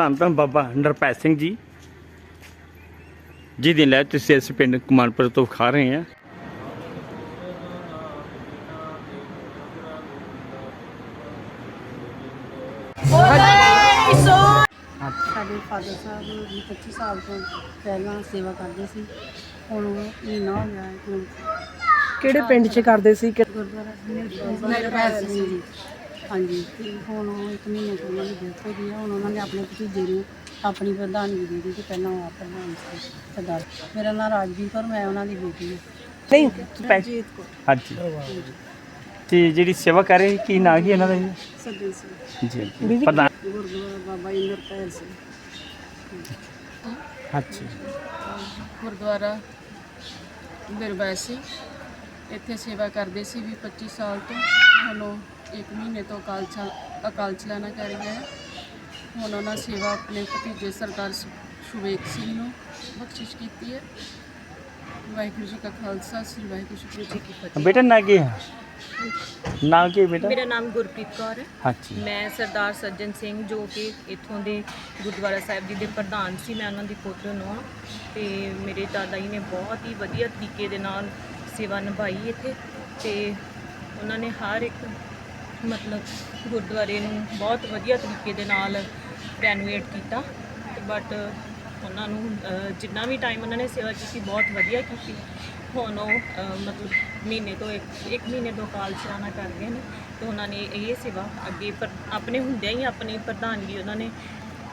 ਧੰਨ ਧੰਨ ਬਾਬਾ ਨਰਪੈ ਸਿੰਘ ਜੀ। ਜੀ ਦੀ ਲੈ ਤੁਸੀਂ ਇਸ ਪਿੰਡ ਕਮਾਨਪੁਰ ਤੋਂ ਖਾ ਰਹੇ ਆ। ਸਾਡੇ ਫਾਦਰ ਸਾਹਿਬ ਜੀ 25 ਸਾਲ ਤੋਂ ਪਹਿਲਾਂ ਸੇਵਾ ਕਰਦੇ ਸੀ। ਹੁਣ ਉਹ ਮਹੀਨਾ ਹੋ ਗਿਆ ਹੈ। ਹੁਣ ਕਿਹੜੇ ਪਿੰਡ 'ਚ ਕਰਦੇ ਸੀ? ਕਿ ਗੁਰਦੁਆਰਾ ਸਿੰਘ ਜੀ। ਹਾਂਜੀ ਤੇ ਹੁਣ ਉਹ ਇੱਕ ਮਹੀਨੇ ਤੋਂ ਉਹਨਾਂ ਦੀ ਡੈਥ ਹੋ ਗਈ ਹੈ ਹੁਣ ਉਹਨਾਂ ਨੇ ਆਪਣੇ ਭਤੀਜੇ ਨੂੰ ਆਪਣੀ ਪ੍ਰਧਾਨਗੀ ਦੇ ਦਿੱਤੀ ਪਹਿਲਾਂ ਉਹ ਆਪ ਪ੍ਰਧਾਨ ਸੀ ਸਰਦਾਰ। ਮੇਰਾ ਨਾਮ ਰਾਜਵੀਰ ਕੌਰ ਮੈਂ ਉਹਨਾਂ ਦੀ ਬੇਟੀ ਹਾਂ। ਨਹੀਂ ਰਣਜੀਤ ਕੌਰ। ਹਾਂਜੀ। ਤੇ ਜਿਹੜੀ ਸੇਵਾ ਕਰ ਰਹੇ ਕੀ ਨਾਂ ਕੀ ਇਹਨਾਂ ਦਾ ਜੀ? ਸੱਜਣ ਸਿੰਘ। ਜੀ ਪ੍ਰਧਾਨ ਗੁਰਦੁਆਰਾ ਬਾਬਾ ਇੰਦਰਪਾਲ ਸਿੰਘ। ਅੱਛਾ ਗੁਰਦੁਆਰਾ ਬਿਰਬੈ ਸੀ ਇੱਥੇ ਸੇਵਾ ਕਰਦੇ ਸੀ ਵੀ 25 ਸਾਲ ਤੋਂ। ਹੁਣ ਉਹ ਇੱਕ ਮਹੀਨੇ ਤੋਂ ਅਕਾਲ ਚਲ ਅਕਾਲ ਚਲਾਣਾ ਕਰ ਗਿਆ ਹੈ। ਹੁਣ ਉਹਨਾਂ ਸੇਵਾ ਆਪਣੇ ਭਤੀਜੇ ਸਰਦਾਰ ਸੁ- ਸੁਵੇਗ ਸਿੰਘ ਨੂੰ ਬਖਸ਼ਿਸ਼ ਕੀਤੀ ਹੈ। ਵਾਹਿਗੁਰੂ ਜੀ ਕਾ ਖਾਲਸਾ ਸ੍ਰੀ ਵਾਹਿਗੁਰੂ ਜੀ ਕੀ ਫਤਿਹ। ਬੇਟਾ ਨਾਂ ਕੀ ਹੈ? ਨਾਂ ਕੀ ਹੈ ਬੇਟਾ? ਮੇਰਾ ਨਾਮ ਗੁਰਪ੍ਰੀਤ ਕੌਰ ਹੈ। ਹਾਂਜੀ। ਮੈਂ ਸਰਦਾਰ ਸੱਜਣ ਸਿੰਘ ਜੋ ਕਿ ਇੱਥੋਂ ਦੇ ਗੁਰਦੁਆਰਾ ਸਾਹਿਬ ਜੀ ਦੇ ਪ੍ਰਧਾਨ ਸੀ ਮੈਂ ਉਹਨਾਂ ਦੀ ਪੁੱਤਰ ਨੂੰ ਹਾਂ। ਤੇ ਮੇਰੇ ਦਾਦਾ ਜੀ ਨੇ ਬਹੁਤ ਹੀ ਵਧੀਆ ਤਰੀਕੇ ਦੇ ਨਾਲ ਸੇਵਾ ਨਿਭਾਈ ਇੱਥੇ। ਤੇ ਉਹਨਾਂ ਨੇ ਹਰ ਇੱਕ ਮਤਲਬ ਗੁਰਦੁਆਰੇ ਨੂੰ ਬਹੁਤ ਵਧੀਆ ਤਰੀਕੇ ਦੇ ਨਾਲ ਰੈਨੋਵੇਟ ਕੀਤਾ। ਤੇ ਬਟ ਉਹਨਾਂ ਨੂੰ ਅਹ, ਜਿੰਨਾ ਵੀ ਟਾਈਮ ਉਹਨਾਂ ਨੇ ਸੇਵਾ ਕੀਤੀ ਬਹੁਤ ਵਧੀਆ ਕੀਤੀ। ਹੁਣ ਉਹ ਅਹ, ਮਤਲਬ ਮਹੀਨੇ ਤੋਂ ਇੱਕ ਇੱਕ ਮਹੀਨੇ ਤੋਂ ਕਾਲ ਚਲਾਣਾ ਕਰ ਗਏ ਨੇ। ਤੇ ਉਹਨਾਂ ਨੇ ਇਹ ਸੇਵਾ ਅੱਗੇ ਪਰ ਆਪਣੇ ਹੁੰਦਿਆਂ ਹੀ ਆਪਣੀ ਪ੍ਰਧਾਨਗੀ ਉਹਨਾਂ ਨੇ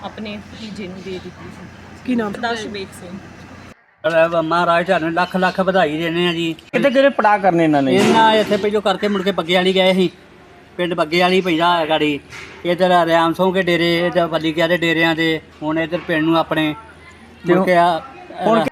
ਆਪਣੇ ਭਤੀਜੇ ਨੂੰ ਦੇ ਦਿੱਤੀ ਸੀ। ਕੀ ਨਾਮ? ਸੁਬੇਗ ਸਿੰਘ। ਚਲੋ ਮਹਾਰਾਜ ਤੁਹਾਨੂੰ ਲੱਖ ਲੱਖ ਵਧਾਈ ਦੇਣੇ ਆ ਜੀ। ਕਿਤੇ ਕਿਤੇ ਪੜਾ ਕਰਨੇ ਇਹਨਾਂ ਨੇ? ਇਹਨਾਂ ਇੱਥੇ ਪਹਿਲੋਂ ਕਰਕੇ ਮੁੜ ਕੇ ਬੱਗੇ ਵਾਲੀ ਗਏ ਸੀ। ਪਿੰਡ ਬੱਗੇ ਵਾਲੀ ਪੈਂਦਾ ਗਾੜੀ। ਇਧਰ ਰਿਆਮ ਸੋਂ ਕੇ ਡੇਰੇ ਇਧਰ ਬੱਲੀ ਕਿਆ ਦੇ ਡੇਰਿਆਂ ਦੇ। ਹੁਣ ਇਧਰ ਪਿੰਡ ਨੂੰ ਆਪਣੇ ਮੁੜ ਕੇ ਆ ਹੁਣ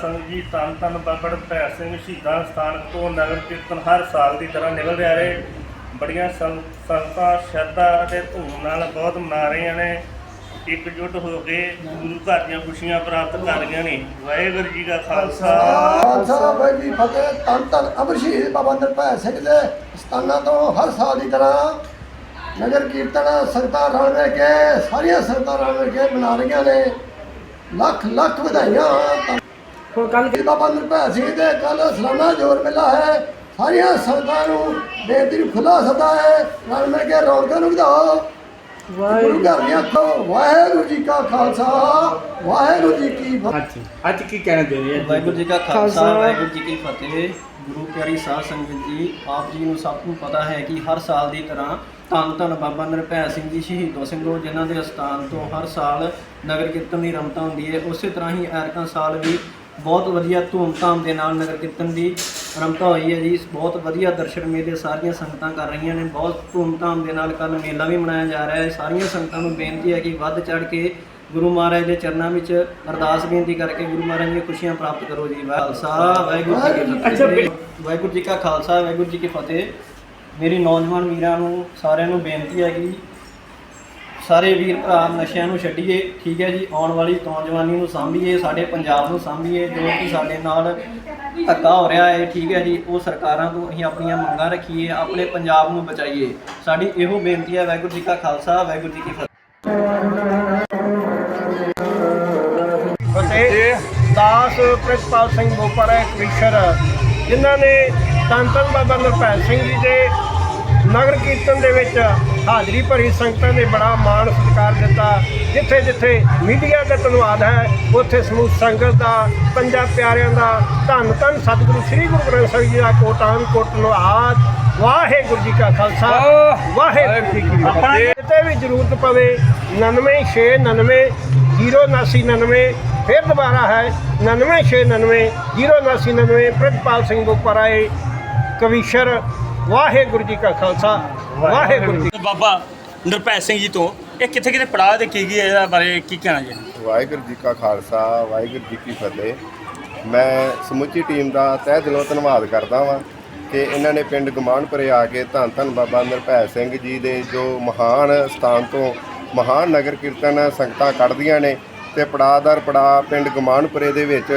ਸੰਗਜੀ ਤਨ ਤਨ ਬਾਬਾ ਭੈ ਸਿੰਘ ਸ਼ਹੀਦਾਂ ਸਥਾਨ ਤੋਂ ਨਗਰ ਕੀਰਤਨ ਹਰ ਸਾਲ ਦੀ ਤਰ੍ਹਾਂ ਨਿਕਲ ਰਿਹਾ ਰਹੇ ਬੜੀਆਂ ਸੰਗ- ਸੰਗਤਾਂ ਸ਼ਰਧਾ ਅਤੇ ਧੂਮ ਨਾਲ ਬਹੁਤ ਮਨਾ ਰਹੀਆਂ ਨੇ। ਇਕਜੁੱਟ ਹੋ ਕੇ ਗੁਰੂ ਘਰ ਦੀਆਂ ਖੁਸ਼ੀਆਂ ਪ੍ਰਾਪਤ ਕਰ ਰਹੀਆਂ ਨੇ। ਵਾਹਿਗੁਰੂ ਜੀ ਕਾ ਖਾਲਸਾ। ਖਾਲਸਾ। ਵਾਹਿਗੁਰੂ ਜੀ ਕੀ ਫਤਿਹ। ਤਨ ਤਨ ਅਮਰ ਸ਼ਹੀਦ ਬਾਬਾ ਨਿਰਭੈ ਸਿੰਘ ਦੇ ਸਥਾਨਾਂ ਤੋਂ ਹਰ ਸਾਲ ਦੀ ਤਰ੍ਹਾਂ ਨਗਰ ਕੀਰਤਨ ਸੰਗਤਾਂ ਰਲ ਮਿਲ ਕੇ ਸਾਰੀਆਂ ਸੰਗਤਾਂ ਰਲ ਮਿਲ ਕੇ ਮਨਾ ਰਹੀਆਂ ਨੇ। ਲੱਖ ਲੱਖ ਵਧਾਈਆਂ। ਹੋਣ ਕੱਲ ਧੰਨ ਬਾਬਾ ਨਿਰਭੈ ਸਿੰਘ ਦੇ ਕੱਲ ਸਲਾਨਾ ਜੋਰ ਮੇਲਾ ਹੈ। ਸਾਰੀਆਂ ਸੰਗਤਾਂ ਨੂੰ ਬੇਨਤੀ ਨੂੰ ਖੁੱਲਾ ਸੱਦਾ ਹੈ। ਰਲ ਮਿਲ ਕੇ ਰੌਣਕਾਂ ਨੂੰ ਵਧਾਓ। ਆਖੋ ਵਾਹਿਗੁਰੂ ਜੀ ਕਾ ਖਾਲਸਾ। ਵਾਹਿਗੁਰੂ ਜੀ ਕੀ ਫਤਿਹ। ਹਾਂਜੀ ਅੱਜ ਕੀ ਕਹਿਣਾ ਦੇ ਰਹੇ ਆ ਵਾਹਿਗੁਰੂ ਜੀ ਕਾ ਖਾਲਸਾ, ਖਾਲਸਾ। ਵਾਹਿਗੁਰੂ ਜੀ ਕੀ ਫਤਿਹ। ਗੁਰੂ ਪਿਆਰੀ ਸਾਧ ਸੰਗਤ ਜੀ ਆਪ ਜੀ ਨੂੰ ਸਭ ਨੂੰ ਪਤਾ ਹੈ ਕਿ ਹਰ ਸਾਲ ਦੀ ਤਰ੍ਹਾਂ ਧੰਨ ਧੰਨ ਬਾਬਾ ਨਿਰਭੈ ਸਿੰਘ ਜੀ ਸ਼ਹੀਦੋ ਸਿੰਘੋ ਜਿਨ੍ਹਾਂ ਦੇ ਅਸਥਾਨ ਤੋਂ ਹਰ ਸਾਲ ਨਗਰ ਕੀਰਤਨ ਦੀ ਰਮਤਾ ਹੁੰਦੀ ਹੈ ਉਸੇ ਤਰ੍ਹਾਂ ਹੀ ਐਰਕਾਂ ਸਾਲ ਵੀ ਬਹੁਤ ਵਧੀਆ ਧੂਮਧਾਮ ਦੇ ਨਾਲ ਨਗਰ ਕੀਰਤਨ ਦੀ ਰਮਤਾ ਹੋਈ ਹੈ ਜੀ। ਬਹੁਤ ਵਧੀਆ ਦਰਸ਼ਨ ਮੇਲੇ ਸਾਰੀਆਂ ਸੰਗਤਾਂ ਕਰ ਰਹੀਆਂ ਨੇ। ਬਹੁਤ ਧੂਮਧਾਮ ਦੇ ਨਾਲ ਕੱਲ ਮੇਲਾ ਵੀ ਮਨਾਇਆ ਜਾ ਰਿਹਾ ਹੈ। ਸਾਰੀਆਂ ਸੰਗਤਾਂ ਨੂੰ ਬੇਨਤੀ ਹੈ ਕਿ ਵੱਧ ਚੜ ਕੇ ਗੁਰੂ ਮਹਾਰਾਜ ਦੇ ਚਰਨਾਂ ਵਿੱਚ ਅਰਦਾਸ ਬੇਨਤੀ ਕਰਕੇ ਗੁਰੂ ਮਹਾਰਾਜ ਦੀਆਂ ਖੁਸ਼ੀਆਂ ਪ੍ਰਾਪਤ ਕਰੋ ਜੀ। ਖਾਲਸਾ ਵਾਹਿਗੁਰੂ ਜੀ ਕੀ ਫਤਿਹ। ਵਾਹਿਗੁਰੂ ਜੀ ਕਾ ਖਾਲਸਾ ਵਾਹਿਗੁਰੂ ਜੀ ਕੀ ਫਤਿਹ। ਮੇਰੀ ਨੌਜਵਾਨ ਵੀਰਾਂ ਨੂੰ ਸਾਰਿਆਂ ਨੂੰ ਬੇਨਤੀ ਹੈ ਕਿ ਸਾਰੇ ਵੀਰ ਭਰਾ ਨਸ਼ਿਆਂ ਨੂੰ ਛੱਡੀਏ, ਠੀਕ ਹੈ ਜੀ, ਆਉਣ ਵਾਲੀ ਨੌਜਵਾਨੀ ਨੂੰ ਸਾਂਭੀਏ, ਸਾਡੇ ਪੰਜਾਬ ਨੂੰ ਸਾਂਭੀਏ, ਜੋ ਕਿ ਸਾਡੇ ਨਾਲ ਧੱਕਾ ਹੋ ਰਿਹਾ ਹੈ, ਠੀਕ ਹੈ ਜੀ, ਉਹ ਸਰਕਾਰਾਂ ਤੋਂ ਅਸੀਂ ਆਪਣੀਆਂ ਮੰਗਾਂ ਰੱਖੀਏ, ਆਪਣੇ ਪੰਜਾਬ ਨੂੰ ਬਚਾਈਏ। ਸਾਡੀ ਇਹੋ ਬੇਨਤੀ ਹੈ, ਵਾਹਿਗੁਰੂ ਜੀ ਕਾ ਖਾਲਸਾ, ਵਾਹਿਗੁਰੂ ਜੀ ਕੀ ਫਤਿਹ। ਫਤਿਹ ਦਾਸ ਪ੍ਰਿਤਪਾਲ ਸਿੰਘ ਬੋਪਰ ਹੈ ਕਮਿਸ਼ਨਰ, ਜਿਨ੍ਹਾਂ ਨੇ ਤਨ ਧੰਨ ਬਾਬਾ ਨਿਰਭੈ ਸਿੰਘ ਜੀ ਦੇ ਨਗਰ ਕੀਰਤਨ ਦੇ ਵਿੱਚ ਹਾਜ਼ਰੀ ਭਰੀ ਸੰਗਤਾਂ ਨੇ ਬੜਾ ਮਾਣ ਸਤਿਕਾਰ ਦਿੱਤਾ। ਜਿੱਥੇ ਜਿੱਥੇ ਮੀਡੀਆ ਦਾ ਧੰਨਵਾਦ ਹੈ ਉੱਥੇ ਸਮੂਹ ਸੰਗਤ ਦਾ ਪੰਜਾਂ ਪਿਆਰਿਆਂ ਦਾ ਧੰਨ ਧੰਨ ਸਤਿਗੁਰੂ ਸ੍ਰੀ ਗੁਰੂ ਗ੍ਰੰਥ ਸਾਹਿਬ ਜੀ ਦਾ ਕੋਟਾਨ ਕੋਟ ਨੁਹਾਦ ਵਾਹਿਗੁਰੂ ਜੀ ਕਾ ਖਾਲਸਾ ਵਾਹਿਗੁਰੂ ਜੀ ਕੀ ਫਤਿਹ। ਕਿਤੇ ਵੀ ਜ਼ਰੂਰਤ ਪਵੇ 9699 07999 ਫਿਰ ਦੁਬਾਰਾ ਹੈ 9699 07999 ਪ੍ਰਿਤਪਾਲ ਸਿੰਘ ਬੁਪਰਾਏ ਕਵੀਸ਼ਰ ਵਾਹਿਗੁਰੂ ਜੀ ਕਾ ਖਾਲਸਾ ਵਾਹਿਗੁਰੂ ਜੀ ਬਾਬਾ ਨਿਰਭੈ ਸਿੰਘ ਜੀ ਤੋਂ ਇਹ ਕਿੱਥੇ ਕਿੱਥੇ ਪੜਾਅ ਤੇ ਕੀ ਕੀ ਇਹਦਾ ਬਾਰੇ ਕੀ ਕਹਿਣਾ ਜੀ? ਵਾਹਿਗੁਰੂ ਜੀ ਕਾ ਖਾਲਸਾ ਵਾਹਿਗੁਰੂ ਜੀ ਕੀ ਫਤਿਹ। ਮੈਂ ਸਮੁੱਚੀ ਟੀਮ ਦਾ ਤਹਿ ਦਿਲੋਂ ਧੰਨਵਾਦ ਕਰਦਾ ਵਾਂ ਕਿ ਇਹਨਾਂ ਨੇ ਪਿੰਡ ਗਮਾਨਪੁਰੇ ਆ ਕੇ ਧੰਨ ਧੰਨ ਬਾਬਾ ਨਿਰਭੈ ਸਿੰਘ ਜੀ ਦੇ ਜੋ ਮਹਾਨ ਸਥਾਨ ਤੋਂ ਮਹਾਨ ਨਗਰ ਕੀਰਤਨ ਸੰਗਤਾਂ ਕੱਢਦੀਆਂ ਨੇ ਤੇ ਪੜਾਦਰ ਪੜਾ ਪਿੰਡ ਗਮਾਨਪੁਰੇ ਦੇ ਵਿੱਚ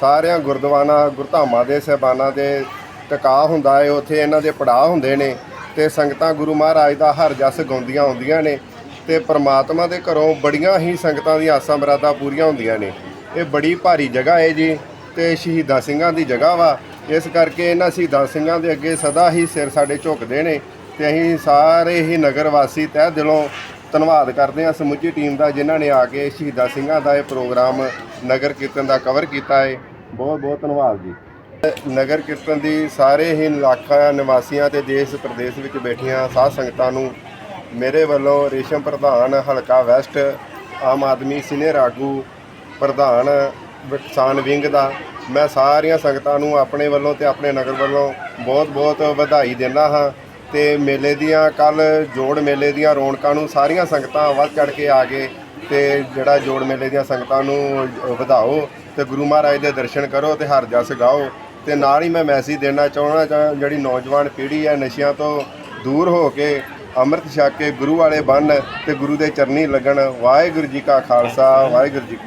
ਸਾਰਿਆਂ ਗੁਰਦੁਆਰਾ ਗੁਰਧਾਮਾਂ ਦੇ ਸਹਿਬਾਨਾਂ ਦੇ ਟਿਕਾ ਹੁੰਦਾ ਹੈ ਉੱਥੇ ਇਹਨਾਂ ਦੇ ਪੜਾਅ ਹੁੰਦੇ ਨੇ ਤੇ ਸੰਗਤਾਂ ਗੁਰੂ ਮਹਾਰਾਜ ਦਾ ਹਰ ਜਸ ਗਾਉਂਦੀਆਂ ਹੁੰਦੀਆਂ ਨੇ ਤੇ ਪ੍ਰਮਾਤਮਾ ਦੇ ਘਰੋਂ ਬੜੀਆਂ ਹੀ ਸੰਗਤਾਂ ਦੀਆਂ ਆਸਾਂ ਮੁਰਾਦਾਂ ਪੂਰੀਆਂ ਹੁੰਦੀਆਂ ਨੇ। ਇਹ ਬੜੀ ਭਾਰੀ ਜਗ੍ਹਾ ਹੈ ਜੀ ਤੇ ਸ਼ਹੀਦਾਂ ਸਿੰਘਾਂ ਦੀ ਜਗ੍ਹਾ ਵਾ। ਇਸ ਕਰਕੇ ਇਹਨਾਂ ਸ਼ਹੀਦਾਂ ਸਿੰਘਾਂ ਦੇ ਅੱਗੇ ਸਦਾ ਹੀ ਸਿਰ ਸਾਡੇ ਝੁਕਦੇ ਨੇ ਤੇ ਅਸੀਂ ਸਾਰੇ ਹੀ ਨਗਰ ਵਾਸੀ ਤਹਿ ਦਿਲੋਂ ਧੰਨਵਾਦ ਕਰਦੇ ਹਾਂ ਸਮੁੱਚੀ ਟੀਮ ਦਾ ਜਿਨ੍ਹਾਂ ਨੇ ਆ ਕੇ ਸ਼ਹੀਦਾਂ ਸਿੰਘਾਂ ਦਾ ਇਹ ਪ੍ਰੋਗਰਾਮ ਨਗਰ ਕੀਰਤਨ ਦਾ ਕਵਰ ਕੀਤਾ ਹੈ ਬਹੁਤ ਬਹੁਤ ਧੰਨਵਾਦ ਜੀ। ਨਗਰ ਕੀਰਤਨ ਦੀ ਸਾਰੇ ਹੀ ਇਲਾਕਾ ਨਿਵਾਸੀਆਂ ਤੇ ਦੇਸ਼ ਪ੍ਰਦੇਸ਼ ਵਿੱਚ ਬੈਠੀਆਂ ਸਾਧ ਸੰਗਤਾਂ ਨੂੰ ਮੇਰੇ ਵੱਲੋਂ ਰੇਸ਼ਮ ਪ੍ਰਧਾਨ ਹਲਕਾ ਵੈਸਟ, ਆਮ ਆਦਮੀ ਸੀਨੀਅਰ ਆਗੂ ਪ੍ਰਧਾਨ ਕਿਸਾਨ ਵਿੰਗ ਦਾ, ਮੈਂ ਸਾਰੀਆਂ ਸੰਗਤਾਂ ਨੂੰ ਆਪਣੇ ਵੱਲੋਂ ਤੇ ਆਪਣੇ ਨਗਰ ਵੱਲੋਂ ਬਹੁਤ-ਬਹੁਤ ਵਧਾਈ ਦਿੰਦਾ ਹਾਂ ਤੇ ਮੇਲੇ ਦੀਆਂ ਕੱਲ ਜੋੜ ਮੇਲੇ ਦੀਆਂ ਰੌਣਕਾਂ ਨੂੰ ਸਾਰੀਆਂ ਸੰਗਤਾਂ ਵੱਧ ਚੜ ਕੇ ਆ ਕੇ ਤੇ ਜਿਹੜਾ ਜੋੜ ਮੇਲੇ ਦੀਆਂ ਸੰਗਤਾਂ ਨੂੰ ਵਧਾਓ ਤੇ ਗੁਰੂ ਮਹਾਰਾਜ ਦੇ ਦਰਸ਼ਨ ਕਰੋ ਤੇ ਹਰ ਜਸ ਗਾਓ। ਤੇ ਨਾਲ ਹੀ ਮੈਂ ਮੈਸੇਜ ਦੇਣਾ ਚਾਹੁੰਦਾ ਜਾਂ ਜਿਹੜੀ ਨੌਜਵਾਨ ਪੀੜ੍ਹੀ ਹੈ ਨਸ਼ਿਆਂ ਤੋਂ ਦੂਰ ਹੋ ਕੇ ਅੰਮ੍ਰਿਤ ਛਕ ਕੇ ਗੁਰੂ ਵਾਲੇ ਬੰਨ ਤੇ ਗੁਰੂ ਦੇ ਚਰਨੀ ਲੱਗਣ, ਵਾਹਿਗੁਰੂ ਜੀ ਕਾ ਖਾਲਸਾ, ਵਾਹਿਗੁਰੂ ਜੀ